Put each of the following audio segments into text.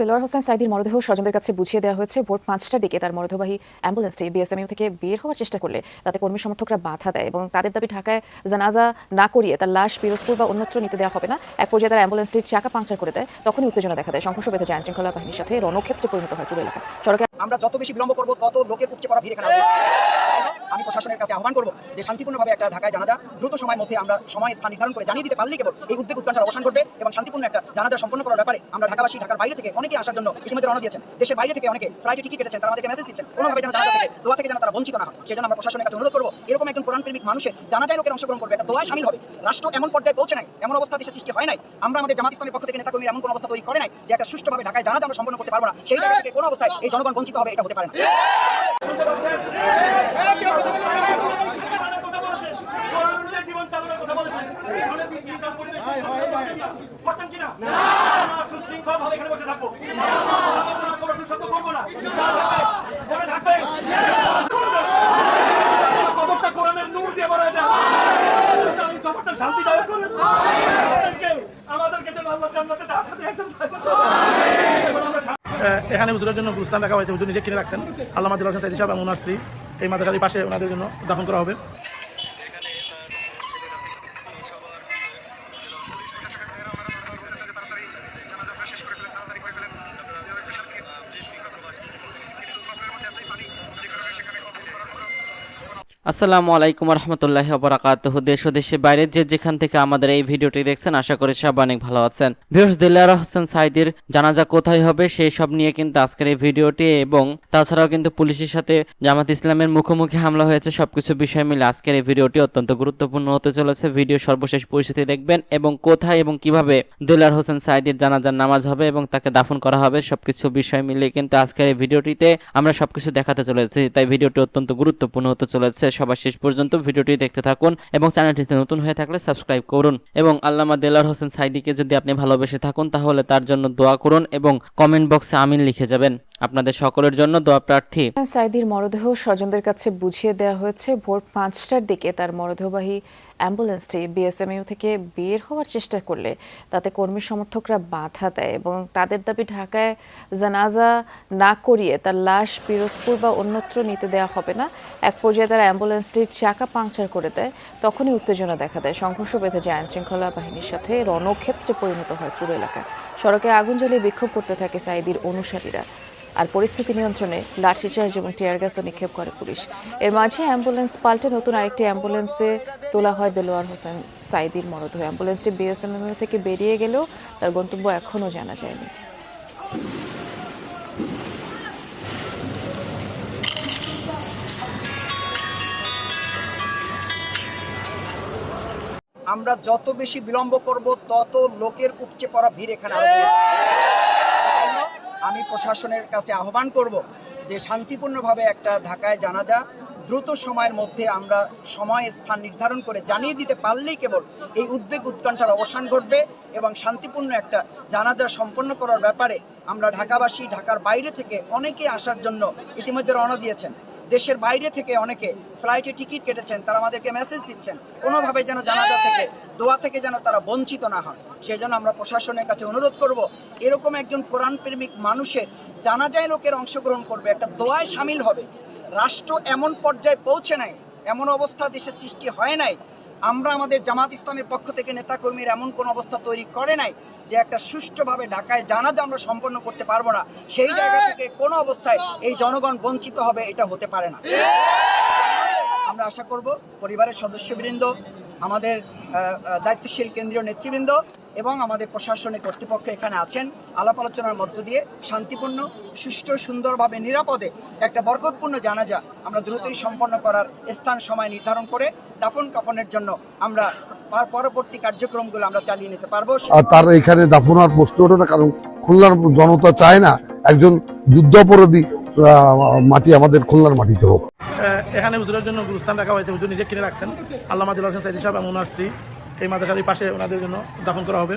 দেলোয়ার হোসেন সাইদির মরদেহ স্বজনদের কাছে বুঝিয়ে দেওয়া হয়েছে। ভোর পাঁচটার দিকে তার মরদেহবাহী অ্যাম্বুলেন্সটি বিএসএমইউ থেকে বের হওয়ার চেষ্টা করলে তাতে কর্মী সমর্থকরা বাধা দেয় এবং তাদের দাবি ঢাকায় জানাজা না করিয়ে তার লাশ পিরোজপুর বা অন্যত্র নিতে দেওয়া হবে না। এক পর্যায়ে তারা অ্যাম্বুলেন্সটির চাকা পাংচার করে দেয়, তখনই উত্তেজনা দেখা দেয়। সংঘর্ষ বেঁধে যায় আইনশৃঙ্খলা বাহিনীর সাথে রণক্ষেত্রে পরিণত হয় পুরো এলাকা। সড়কে আমরা যত বেশি বিলম্ব করব, তত লোকের উপচে পড়া ভিড় এখানে আমি প্রশাসনের কাছে আহ্বান করব যে শান্তিপূর্ণভাবে একটা ঢাকায় জানাজা দ্রুত সময়ের মধ্যে আমরা সময় স্থান নির্ধারণ করে জানিয়ে দিতে পারলেই কেবল এই উদ্বেগ উৎকণ্ঠার অবসান ঘটবে এবং শান্তিপূর্ণ একটা জানাজা সম্পন্ন করার ব্যাপারে আমরা ঢাকাবাসী, ঢাকার বাইরে থেকে অনেকে আসার জন্য ইতিমধ্যে রওনা দিয়েছেন। দেশের বাইরে থেকে অনেকে ফ্লাইটে টিকিট কেটেছেন, তারা আমাদেরকে মেসেজ দিচ্ছেন। কোনোভাবে যেন জানাজা থেকে, দোয়া থেকে যেন তারা বঞ্চিত না হয় সেজন্য আমরা প্রশাসনের কাছে অনুরোধ করব, এরকম একজন কোরআন প্রেমিক মানুষের জানাজায় লোকের অংশগ্রহণ করবে, একটা দোয়ায় শামিল হবে। রাষ্ট্র এমন পর্যায়ে পৌঁছে নাই, এমন অবস্থা দেশে সৃষ্টি হয় নাই। আমরা আমাদের জামাত ইসলামের পক্ষ থেকে নেতাকর্মী এমন কোনো অবস্থা তৈরি করে নাই যে একটা সুষ্ঠুভাবে ঢাকায় জানাজা আমরা সম্পন্ন করতে পারব না। সেই থেকে কোনো অবস্থায় এই জনগণ হবে এটা হতে পারে না কিনা? আমরা সুশৃঙ্খলভাবে এখানে বসে থাকব। আমরা কোনো দুঃশব্দ করব না। মনে থাকবে। কবরটা কোরআনের নূর দিয়ে ভরায় দেন। এই সফরটা শান্তিদায়ক করুন। আমাদেরকে আমাদেরকে যেন আল্লাহ জান্নাতে তার সাথে একসাথে থাকতে এবং আমরা আহ, এখানে হুজুরের জন্য গুরুস্থান রাখা হয়েছে হুজুর নিজে কিনে রাখছেন। আল্লাহ মাদুল সাইদি সাহেব এবং ওনার স্ত্রী এই মাদ্রাসার পাশে ওনাদের জন্য দাফন করা হবে। আসসালামু আলাইকুম রহমতুল্লাহ বরাকাতুহ দেশ ও দেশের বাইরে যে যেখান থেকে আমাদের এই ভিডিওটি দেখছেন, আশা করি সব অনেক ভালো আছেন। ভিউস দিল্লারা হোসেন সাইদির জানাজা কোথায় হবে সেই সব নিয়ে কিন্তু আজকের এই ভিডিওটি এবং তাছাড়াও কিন্তু পুলিশের সাথে জামাত ইসলামের মুখোমুখি হামলা হয়েছে, সবকিছু বিষয় মিলে আজকের এই ভিডিওটি অত্যন্ত গুরুত্বপূর্ণ হতে চলেছে। ভিডিও সর্বশেষ পরিস্থিতি দেখবেন এবং কোথায় এবং কীভাবে দিলার হোসেন সাইদির জানাজার নামাজ হবে এবং তাকে দাফন করা হবে, সবকিছু বিষয় মিলে কিন্তু আজকের এই ভিডিওটিতে আমরা সবকিছু দেখাতে চলেছি, তাই ভিডিওটি অত্যন্ত গুরুত্বপূর্ণ হতে চলেছে। সবার শেষ পর্যন্ত ভিডিওটি দেখতে থাকুন এবং চ্যানেলটিতে নতুন হয়ে থাকলে সাবস্ক্রাইব করুন। এবং আল্লামা দেলার হোসেন সাইদিকে যদি আপনি ভালোবেসে থাকুন, তাহলে তার জন্য দোয়া করুন এবং কমেন্ট বক্সে আমিন লিখে যাবেন। আপনাদের সকলের জন্য দোয়া প্রার্থী। সাইদির মরদেহ স্বজনদের কাছে বুঝিয়ে দেওয়া হয়েছে। ভোর পাঁচটার দিকে তার মরদেহবাহী অ্যাম্বুলেন্সটি বিএসএমইউ থেকে বের হওয়ার চেষ্টা করলে তাতে কর্মী সমর্থকরা বাধা দেয় এবং তাদের দাবি ঢাকায় জানাজা না করিয়ে তার লাশ পিরোজপুর বা অন্যত্র নিতে দেওয়া হবে না। এক পর্যায়ে তারা অ্যাম্বুলেন্সটির চাকা পাংচার করে দেয়, তখনই উত্তেজনা দেখা দেয়। সংঘর্ষ বেঁধে যায় আইনশৃঙ্খলা বাহিনীর সাথে, রণক্ষেত্রে পরিণত হয় পুরো এলাকা। সড়কে আগুন জ্বালিয়ে বিক্ষোভ করতে থাকে সাইদির অনুসারীরা। আর পরিস্থিতি নিয়ন্ত্রণে লাঠিচার্জ এবং টিয়ার গ্যাসও নিক্ষেপ করে পুলিশ। এর মাঝে অ্যাম্বুলেন্স পাল্টে নতুন আরেকটি অ্যাম্বুলেন্সে তোলা হয় দেলোয়ার হোসেন সাইদির মরদেহ। অ্যাম্বুলেন্সটি বিএসএমএম থেকে বেরিয়ে গেলেও তার গন্তব্য এখনও জানা যায়নি। আমরা যত বেশি বিলম্ব করব, তত লোকের উপচে পড়া ভিড় এখানে। আমি প্রশাসনের কাছে আহ্বান করব যে শান্তিপূর্ণভাবে একটা ঢাকায় জানাজা দ্রুত সময়ের মধ্যে আমরা সময় স্থান নির্ধারণ করে জানিয়ে দিতে পারলেই কেবল এই উদ্বেগ উৎকণ্ঠার অবসান ঘটবে এবং শান্তিপূর্ণ একটা জানাজা সম্পন্ন করার ব্যাপারে আমরা ঢাকাবাসী, ঢাকার বাইরে থেকে অনেকে আসার জন্য ইতিমধ্যে রওনা দিয়েছেন। দেশের বাইরে থেকে অনেকে ফ্লাইটে টিকিট কেটেছেন তারা আমাদেরকে মেসেজ দিচ্ছেন। কোনোভাবে যেন জানাজা থেকে দোয়া থেকে যেন তারা বঞ্চিত না হয় সেই জন্য আমরা প্রশাসনের কাছে অনুরোধ করব এরকম একজন কোরআন প্রেমিক মানুষের জানাজায় লোকের অংশগ্রহণ করবে একটা দোয়ায় সামিল হবে। রাষ্ট্র এমন পর্যায়ে পৌঁছে নাই এমন অবস্থা দেশে সৃষ্টি হয় নাই আমরা আমাদের জামাত ইসলামের পক্ষ থেকে নেতাকর্মীর এমন কোন অবস্থা তৈরি করে নাই যে একটা সুষ্ঠুভাবে ঢাকায় জানাজা আমরা সম্পন্ন করতে পারব না। সেই জায়গা থেকে কোনো অবস্থায় এই জনগণ বঞ্চিত হবে এটা হতে পারে না। আমরা আশা করব পরিবারের সদস্যবৃন্দ, আমাদের দায়িত্বশীল কেন্দ্রীয় নেতৃবৃন্দ এবং আমাদের প্রশাসনিক কর্তৃপক্ষ এখানে আছেন। আলাপ আলোচনার মধ্য দিয়ে শান্তিপূর্ণ সুষ্ঠু সুন্দরভাবে নিরাপদে একটা বরকতপূর্ণ জানাজা আমরা দ্রুতই সম্পন্ন করার স্থান সময় নির্ধারণ করে দাফন কাফনের জন্য আমরা পরবর্তী কার্যক্রমগুলো আমরা চালিয়ে নিতে পারব। আর তার এখানে দাফন হওয়ার প্রশ্ন ওঠে না কারণ খুলনার জনতা চায় না একজন যুদ্ধাপরাধী আহ, মাটি আমাদের খুলনার মাটিতে হোক। এখানে হুজুরের জন্য গুরুস্থান রাখা হয়েছে। হুজুর নিজে কিনে রাখছেন। আল্লাহ মাদুল হোসেন সাইদি সাহেব এবং ওনার স্ত্রী। এই মাদ্রাসার পাশে ওনাদের জন্য দাফন করা হবে।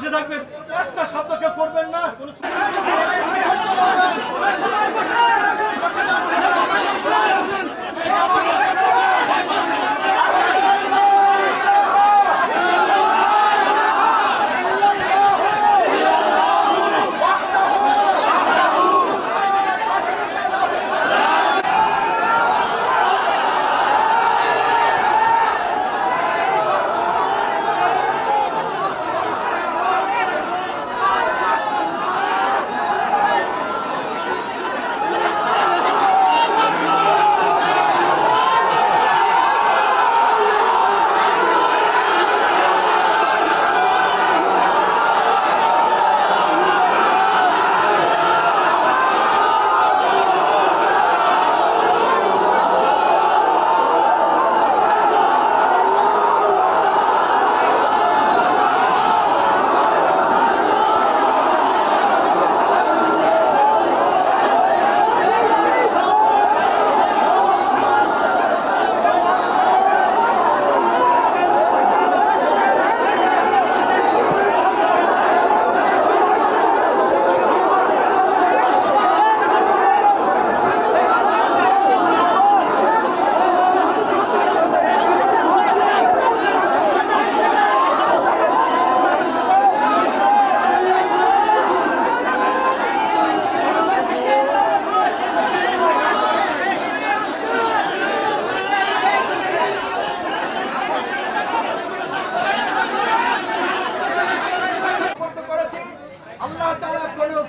বসে থাকবেন। একটা শব্দ কেউ করবেন না।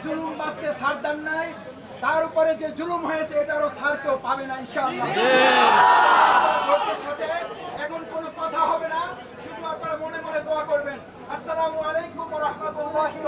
জুলুমবাজকে ছাড় দেন নাই। তার উপরে যে জুলুম হয়েছে এটারও ছাড় কেউ পাবে না ইনশাআল্লাহ। সাথে এখন কোনো কথা হবে না শুধু আপনারা মনে মনে দোয়া করবেন। আসসালামু আলাইকুম রহমতুল্লাহি